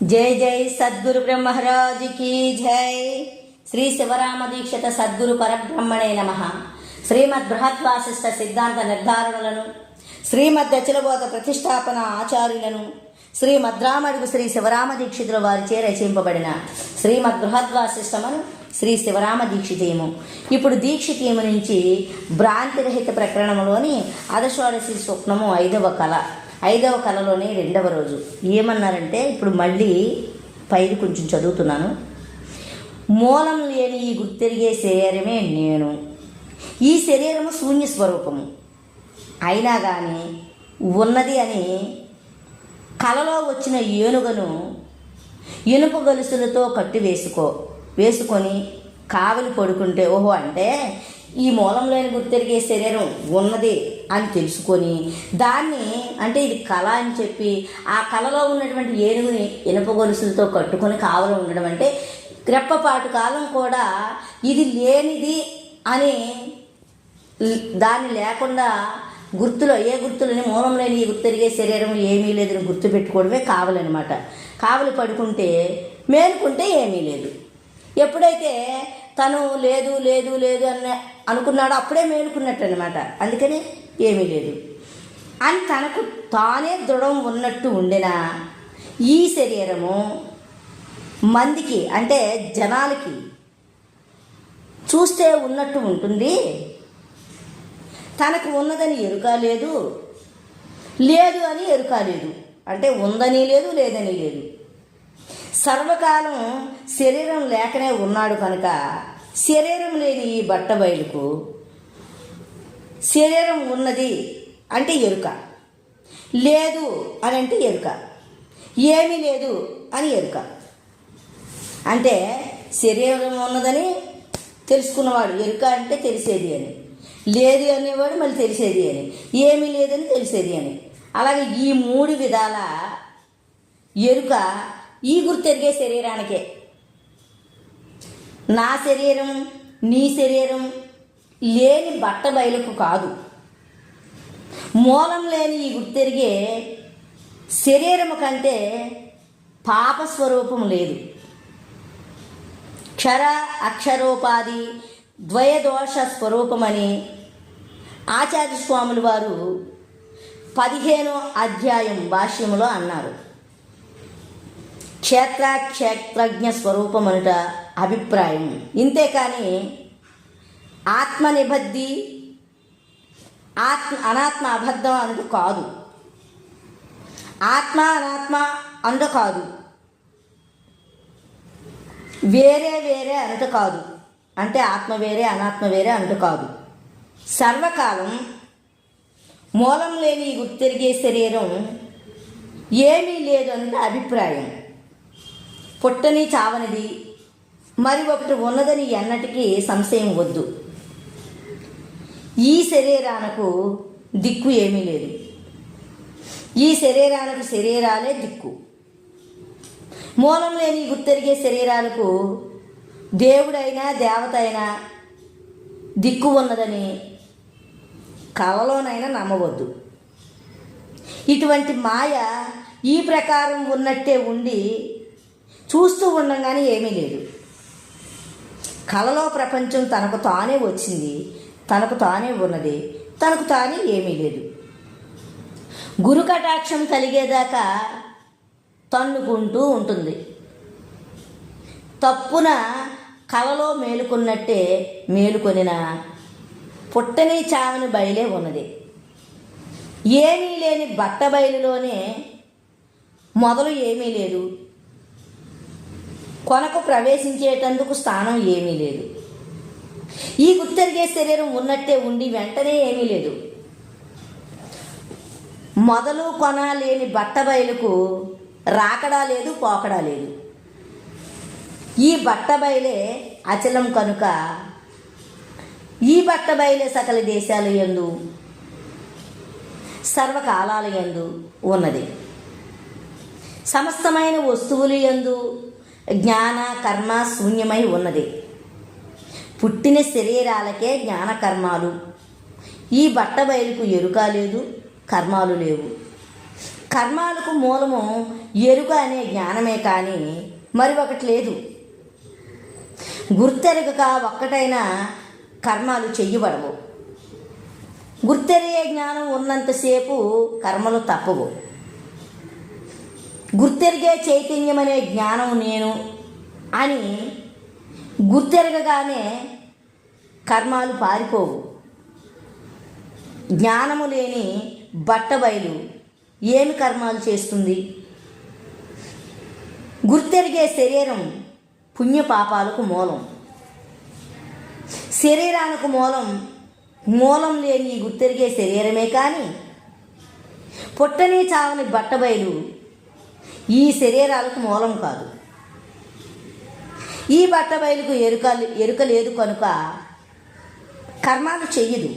జై జై సద్గురు బ్రహ్మరాజుకి జై. శ్రీ శివరామ దీక్షిత సద్గురు పరబ్రహ్మణే నమ. శ్రీమద్ బృహద్వాసిష్ట సిద్ధాంత నిర్ధారణలను శ్రీమద్ దచలబోధ ప్రతిష్టాపన ఆచార్యులను శ్రీ మద్రామడుగు శ్రీ శివరామ దీక్షితుల వారిచే రచింపబడిన శ్రీమద్ బృహద్వాసిష్టమను శ్రీ శివరామ దీక్షితేము ఇప్పుడు దీక్షితేము నుంచి భ్రాంతిరహిత ప్రకరణంలోని అదశోడసి స్వప్నము ఐదవ కళ. ఐదవ కళలోని రెండవ రోజు. ఏమన్నారంటే ఇప్పుడు మళ్ళీ పైది కొంచెం చదువుతున్నాను. మూలం లేని ఈ గుర్తెరిగే శరీరమే నేను. ఈ శరీరము శూన్య స్వరూపము. అయినా కానీ ఉన్నది అని కలలో వచ్చిన ఏనుగను ఇనుప గొలుసులతో కట్టి వేసుకో. వేసుకొని కావలి పడుకుంటే ఓహో అంటే ఈ మూలంలోని గుర్తెరిగే శరీరం ఉన్నది. అని తెలుసుకొని దాన్ని అంటే ఇది కళ అని చెప్పి ఆ కళలో ఉన్నటువంటి ఏనుగుని ఇనుప గొలుసులతో కట్టుకొని కావలి ఉండడం అంటే రెప్పపాటు కాలం కూడా ఇది లేనిది అని దాన్ని లేకుండా గుర్తులో ఏ గుర్తులని మూలం లేని ఈ గుర్తెరిగే శరీరం ఏమీ లేదని గుర్తు పెట్టుకోవడమే కావాలన్నమాట కావలి పడుకుంటే మేలుకుంటే ఏమీ లేదు. ఎప్పుడైతే తను లేదు లేదు లేదు అని అనుకున్నాడో అప్పుడే మేలుకున్నట్టు అనమాట అందుకని ఏమీ లేదు. అని తనకు తానే దృఢం ఉన్నట్టు ఉండిన ఈ శరీరము మందికి అంటే జనాలకి చూస్తే ఉన్నట్టు ఉంటుంది. తనకు ఉన్నదని ఎరుక లేదు. లేదు అని ఎరుక లేదు. అంటే ఉందని లేదు లేదని లేదు. సర్వకాలం శరీరం లేకనే ఉన్నాడు కనుక శరీరం లేని ఈ బట్ట బయలుకు శరీరం ఉన్నది అంటే ఎరుక. లేదు అని అంటే ఎరుక. ఏమీ లేదు అని ఎరుక. అంటే శరీరం ఉన్నదని తెలుసుకున్నవాడు ఎరుక అంటే తెలిసేది అని. లేదు అనేవాడు మళ్ళీ తెలిసేది అని. ఏమీ లేదని తెలిసేది అని. అలాగే ఈ మూడు విధాల ఎరుక ఈ గుర్తెరిగే శరీరానికే. నా శరీరం నీ శరీరం లేని బట్ట బయలుకు కాదు. మూలం లేని ఈ గుర్తెరిగే శరీరము కంటే పాప స్వరూపం లేదు. క్షర అక్షరోపాధి ద్వయదోష స్వరూపమని ఆచార్య స్వాములు వారు పదిహేనో అధ్యాయం భాష్యములో అన్నారు. క్షేత్ర క్షేత్రజ్ఞ స్వరూపం అనుట అభిప్రాయం. ఇంతేకాని ఆత్మ నిబద్ధి ఆత్మ అనాత్మ అబద్ధం అనుట కాదు. ఆత్మ అనాత్మ అనుట కాదు. వేరే వేరే అనుట కాదు. అంటే ఆత్మ వేరే అనాత్మ వేరే అనుట కాదు. సర్వకాలం మూలం లేని గుర్తిరిగే శరీరం ఏమీ లేదు అన్నది అభిప్రాయం. పుట్టని చావనిది మరి ఒకటి ఉన్నదని ఎన్నటికీ సంశయం వద్దు. ఈ శరీరానికి దిక్కు ఏమీ లేదు. ఈ శరీరానికి శరీరాలే దిక్కు. మూలం లేని గుర్తెరిగే శరీరాలకు దేవుడైనా దేవత అయినా దిక్కు ఉన్నదని కలలోనైనా నమ్మవద్దు. ఇటువంటి మాయ ఈ ప్రకారం ఉన్నట్టే ఉండి చూస్తూ ఉండగానే ఏమీ లేదు. కలలో ప్రపంచం తనకు తానే వచ్చింది. తనకు తానే ఉన్నది తనకు తానే ఏమీ లేదు. గురు కటాక్షం కలిగేదాకా తన్నుకుంటూ ఉంటుంది. తప్పున కలలో మేలుకున్నట్టే మేలుకొనిన పుట్టని చావని బయలే ఉన్నది. ఏమీ లేని బట్ట బయలులోనే మొదలు ఏమీ లేదు. కొనకు ప్రవేశించేటందుకు స్థానం ఏమీ లేదు. ఈ గుత్తరిగే శరీరం ఉన్నట్టే ఉండి వెంటనే ఏమీ లేదు. మొదలు కొన లేని బట్ట బయలుకు రాకడా లేదు పోకడా లేదు. ఈ బట్ట బయలే అచలం కనుక ఈ బట్ట బయలే సకల దేశాలు యందు సర్వకాలాల ఎందు ఉన్నది. సమస్తమైన వస్తువులు యందు జ్ఞాన కర్మ శూన్యమై ఉన్నది. పుట్టిన శరీరాలకే జ్ఞాన కర్మాలు ఈ బట్ట బయలుకు ఎరుక లేదు కర్మాలు లేవు. కర్మాలకు మూలము ఎరుక అనే జ్ఞానమే కానీ మరి ఒకటి లేదు. గుర్తెరగక ఒక్కటైనా కర్మాలు చెయ్యబడవు. గుర్తెరిగే జ్ఞానం ఉన్నంతసేపు కర్మలు తప్పవు. గుర్తెరిగే చైతన్యం అనే జ్ఞానం నేను అని గుర్తెరగగానే కర్మాలు పారిపోవు. జ్ఞానము లేని బట్టబయలు ఏమి కర్మాలు చేస్తుంది? గుర్తెరిగే శరీరం పుణ్యపాపాలకు మూలం. శరీరానికి మూలం మూలం లేని గుర్తెరిగే శరీరమే కానీ పుట్టని చావని బట్టబయలు ఈ శరీరాలకు మూలం కాదు. ఈ బట్టబయలుకు ఎరుక ఎరుక లేదు కనుక కర్మాలు చెయ్యదు.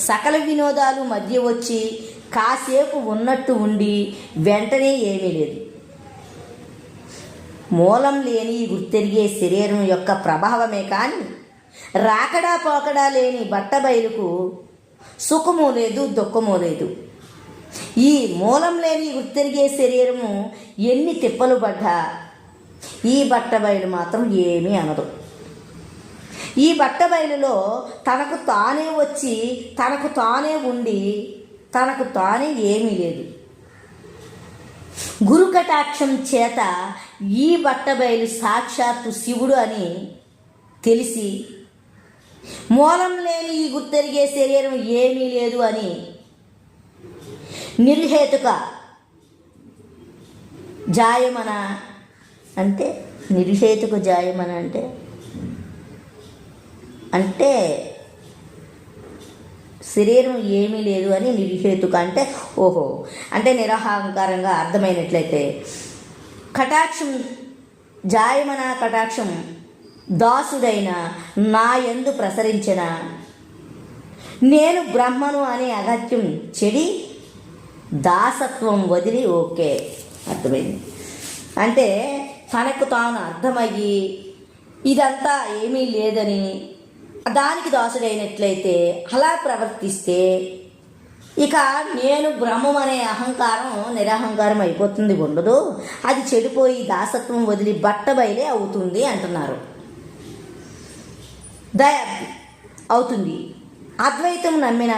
సకల వినోదాలు మధ్య వచ్చి కాసేపు ఉన్నట్టు ఉండి వెంటనే ఏమీ లేదు. మూలం లేని గుర్తెరిగే శరీరం యొక్క ప్రభావమే కానీ రాకడా పోకడా లేని బట్ట బయలుకు సుఖము లేదు దుఃఖము లేదు. ఈ మూలం లేని గుర్తెరిగే శరీరము ఎన్ని తిప్పలు పడ్డా ఈ బట్టబయలు మాత్రం ఏమీ అనదు. ఈ బట్టబయలులో తనకు తానే వచ్చి తనకు తానే ఉండి తనకు తానే ఏమీ లేదు. గురు కటాక్షం చేత ఈ బట్టబయలు సాక్షాత్తు శివుడు అని తెలిసి మూలం లేని ఈ గుర్తెరిగే శరీరం ఏమీ లేదు అని నిర్హేతుక జాయమన అంటే నిర్హేతుక జాయమన అంటే అంటే శరీరం ఏమీ లేదు అని నిర్హేతుక అంటే ఓహో అంటే నిరహంకారంగా అర్థమైనట్లయితే కటాక్షం జాయమన కటాక్షం దాసుడైన నా ఎందు ప్రసరించిన నేను బ్రహ్మను అనే అగత్యం చెడి దాసత్వం వదిలి ఓకే. అర్థమైంది. అంటే తనకు తాను అర్థమయ్యి ఇదంతా ఏమీ లేదని దానికి దోషడైనట్లయితే అలా ప్రవర్తిస్తే ఇక నేను బ్రహ్మం అనే అహంకారం నిరహంకారం అయిపోతుంది ఉండదు అది చెడిపోయి దాసత్వం వదిలి బట్టబయలే అవుతుంది అంటున్నారు. దయ అవుతుంది. అద్వైతం నమ్మిన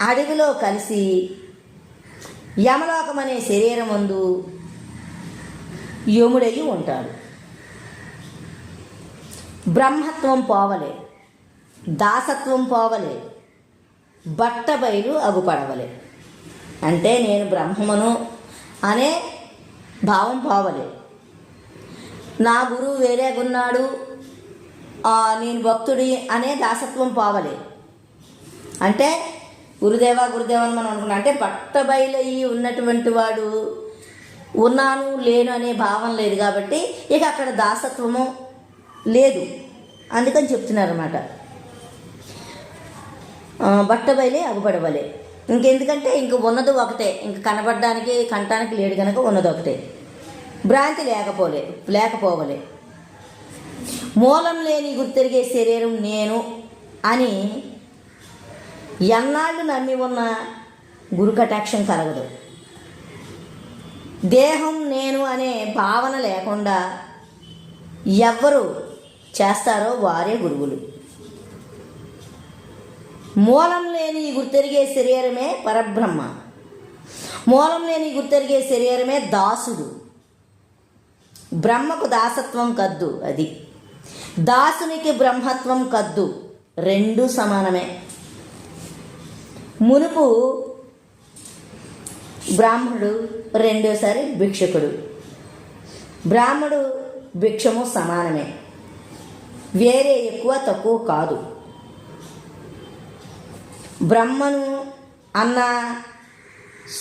అడవిలో కలిసి యమలోకం అనే శరీరం ముందు యముడయి ఉంటాడు. బ్రహ్మత్వం పోవలే దాసత్వం పోవలే బట్టబయలు అగుపడవలే. అంటే నేను బ్రహ్మమును అనే భావం పోవలే. నా గురువు వేరేగున్నాడు నేను భక్తుడి అనే దాసత్వం పోవలే. అంటే గురుదేవా గురుదేవా అని మనం అనుకున్నాం. అంటే బట్టబయలయ్యి ఉన్నటువంటి వాడు ఉన్నాను లేను అనే భావం లేదు కాబట్టి ఇక అక్కడ దాసత్వము లేదు. అందుకని చెప్తున్నారన్నమాట. బట్టబయలే అగుపడవలే ఇంకెందుకంటే ఇంక ఉన్నది ఒకటే. ఇంక కనబడడానికి కంటానికి లేడు కనుక ఉన్నది ఒకటే. భ్రాంతి లేకపోలే లేకపోవలే. మూలం లేని గుర్తెరిగే శరీరం నేను అని ఎన్నాళ్ళు నమ్మి ఉన్న గురు కటాక్షం కలగదు. దేహం నేను అనే భావన లేకుండా ఎవ్వరు చేస్తారో వారే గురువులు. మూలం లేని గుర్తెరిగే శరీరమే పరబ్రహ్మ. మూలం లేని గుర్తెరిగే శరీరమే దాసుడు. బ్రహ్మకు దాసత్వం కద్దు అది. దాసునికి బ్రహ్మత్వం కద్దు రెండు సమానమే. మునుపు బ్రాహ్మణుడు రెండోసారి భిక్షకుడు. బ్రాహ్మడు భిక్షము సమానమే. వేరే ఎక్కువ తక్కువ కాదు. బ్రహ్మను అన్న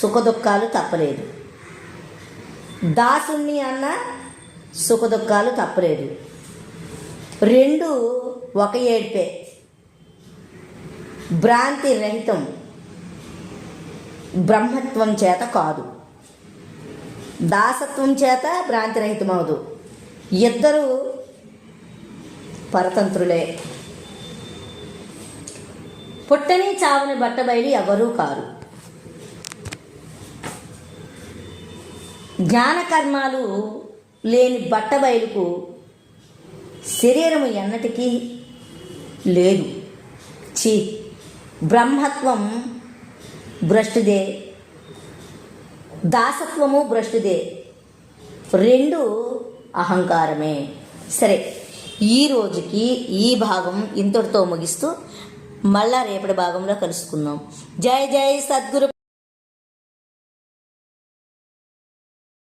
సుఖదుఖాలు తప్పలేదు. దాసుణ్ణి అన్న సుఖదుఖాలు తప్పలేదు. రెండు ఒక ఏడ్పే. భ్రాంతి రహితం. బ్రహ్మత్వం చేత కాదు. దాసత్వం చేత భ్రాంతిరహితమవదు. ఇద్దరు పరతంత్రులే. పుట్టని చావని బట్టబయలు ఎవరూ కారు. జ్ఞానకర్మాలు లేని బట్టబయలుకు శరీరము ఎన్నటికీ లేదు. చి బ్రహ్మత్వం భ్రష్టుదే. దాసత్వము భ్రష్టుదే. రెండు అహంకారమే. సరే ఈ రోజుకి ఈ భాగం ఇంతటితో ముగిస్తూ మళ్ళా రేపటి భాగంలో కలుసుకుందాం. జై జై సద్గురు